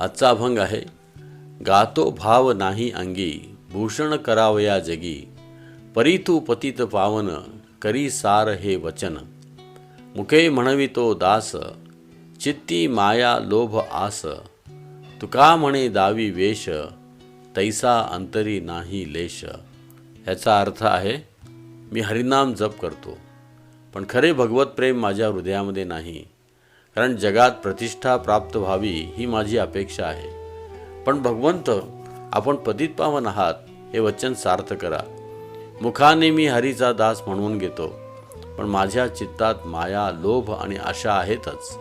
आजचा अभंग आहे. गातो भाव नाही अंगी भूषण करावया जगी. परितू पतित पावन करी सार हे वचन. मुखे म्हणवितो दास चित्ती माया लोभ आस. तुका म्हणे दावी वेश तैसा अंतरी नाही लेश. ह्याचा अर्थ आहे मी हरिनाम जप करतो. पण खरे भगवत प्रेम माझ्या हृदयामध्ये नाही. कारण जगात प्रतिष्ठा प्राप्त व्हावी ही माझी अपेक्षा आहे. पण भगवंत आपण पतित पावन आहात हे वचन सार्थ करा. मुखाने मी हरीचा दास म्हणून घेतो पण माझ्या चित्तात माया लोभ आणि आशा आहेतच.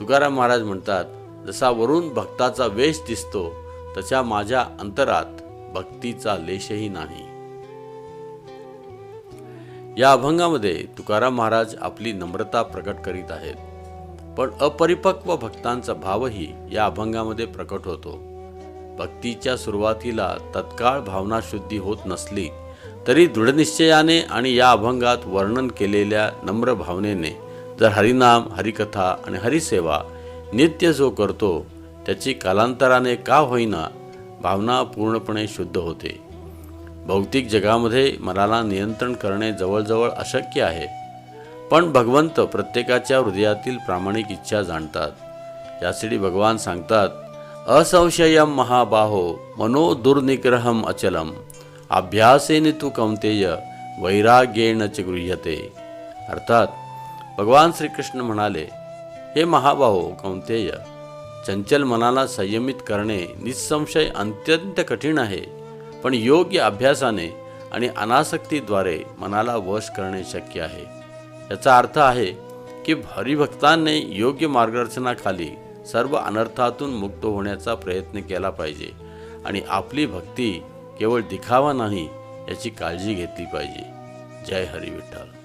तुकाराम महाराज म्हणतात जसा वरून भक्ताचा वेश दिसतो तशा माझ्या अंतरात भक्तीचा लेशही नाही. या अभंगामध्ये तुकाराम महाराज आपली नम्रता प्रकट करीत आहेत. पण अपरिपक्व भक्तांचा भावही या अभंगामध्ये प्रकट होतो. भक्तीच्या सुरुवातीला तत्काळ भावनाशुद्धी होत नसली तरी दृढनिश्चयाने आणि या अभंगात वर्णन केलेल्या नम्र भावनेने जर हरिनाम हरिकथा आणि हरिसेवा नित्य जो करतो त्याची कालांतराने का होईना भावना पूर्णपणे शुद्ध होते. भौतिक जगामध्ये मनाला नियंत्रण करणे जवळजवळ अशक्य आहे. पण भगवंत प्रत्येकाच्या हृदयातील प्रामाणिक इच्छा जाणतात. यासाठी भगवान सांगतात असंशयम महाबाहो मनो दुर्निग्रहम अचलम अभ्यासेने तू कौंतेय वैराग्येण च गृह्यते. अर्थात भगवान श्रीकृष्ण म्हणाले हे महाबाहो कौंतेय चंचल मनाला संयमित करणे निसंशय अत्यंत कठीण आहे पण योग्य अभ्यासाने आणि अनासक्तीद्वारे मनाला वश करणे शक्य आहे. याचा अर्थ आहे की हरिभक्तांनी योग्य मार्गदर्शनाखाली सर्व अनर्थातून मुक्त होण्याचा प्रयत्न केला पाहिजे आणि आपली भक्ती केवळ दिखावा नाही याची काळजी घेतली पाहिजे. जय हरी विठ्ठल